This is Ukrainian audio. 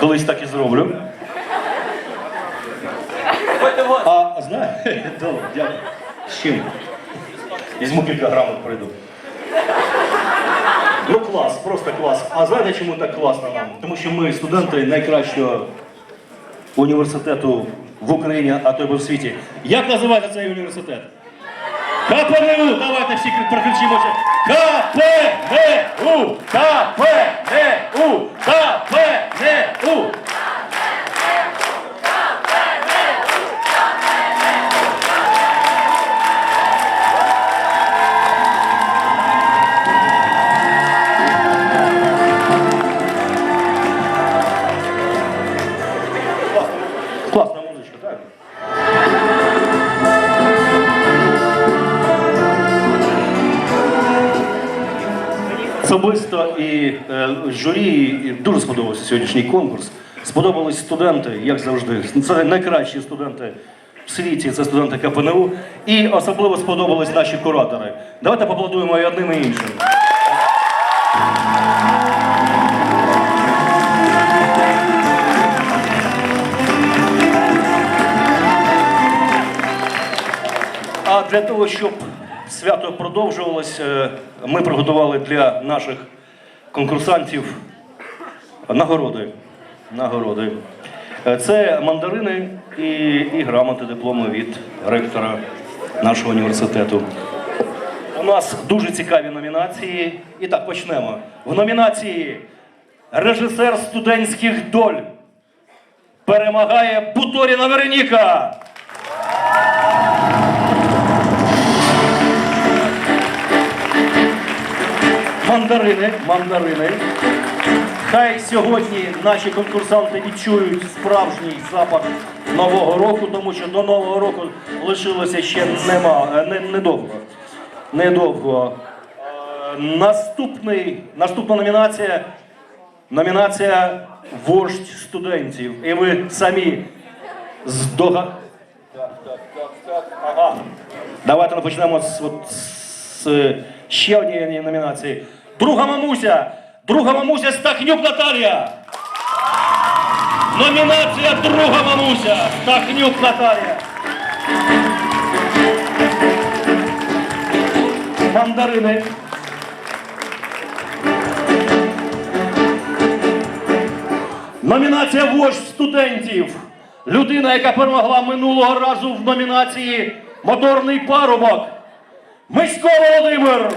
Колись так і зроблю. А знаєте, добре, дякую. З чим? Візьму кілька грамот прийду. Ну клас, просто клас. А знаєте, чому так класно нам? Тому що ми студенти найкращого університету в Україні, а то й в світі. Як називається цей університет? КПНУ! Давайте всі прокричимо. це. КПНУ! КПНУ! Особисто і е, журі дуже сподобався сьогоднішній конкурс. Сподобались студенти, як завжди. Це найкращі студенти в світі, це студенти КПНУ. І особливо сподобались наші куратори. Давайте поаплодуємо і одним і іншим. А для того, щоб свято продовжувалось, е, ми приготували для наших конкурсантів нагороди. нагороди. Е, Це мандарини і, і грамоти, дипломи від ректора нашого університету. У нас дуже цікаві номінації. І так, почнемо. В номінації Режисер студентських доль перемагає Буторіна Вероніка. Мандарини, мандарини. Хай сьогодні наші конкурсанти відчують справжній запах нового року, тому що до нового року лишилося ще нема, е, не, недовго. Недовго. Е, Наступний, наступна номінація номінація Вождь студентів. І ви самі здога. Ага. Давайте ми почнемо з, от, з ще однієї номінації. Друга мамуся! Друга мамуся Стахнюк Наталія! Номінація Друга мамуся! Стахнюк Наталія! Мандарини. Номінація вождь студентів. Людина, яка перемогла минулого разу в номінації Моторний парубок. Мисько Володимир.